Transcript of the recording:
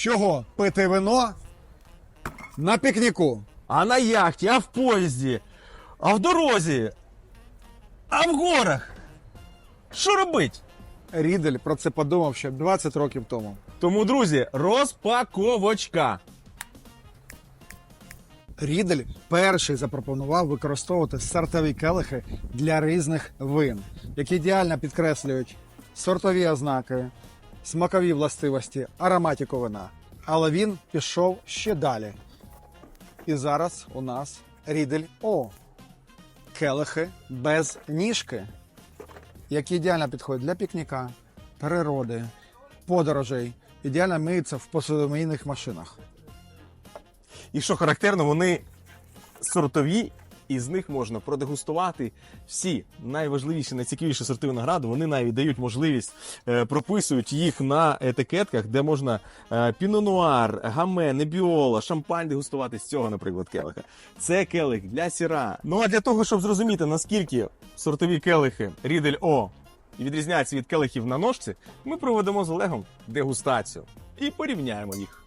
чого пити вино на пікніку? А на яхті, а в поїзді, а в дорозі, а в горах. Що робить? Рідель про це подумав ще 20 років тому. Тому, друзі, розпаковочка. Рідель перший запропонував використовувати сортові келихи для різних вин, які ідеально підкреслюють сортові ознаки, смакові властивості, ароматику вина. Але він пішов ще далі. І зараз у нас Рідель О. Келихи без ніжки, які ідеально підходять для пікніка, природи, подорожей, ідеально миються в посудомийних машинах. І що характерно, вони сортові, і з них можна продегустувати всі найважливіші, найцікавіші сорти винограду. Вони навіть дають можливість, е, прописують їх на етикетках, де можна е, пінонуар, гаме, небіола, шампань дегустувати з цього, наприклад, келиха. Це келих для сіра. Ну а для того, щоб зрозуміти, наскільки сортові келихи Рідель О відрізняються від келихів на ножці, ми проведемо з Олегом дегустацію і порівняємо їх.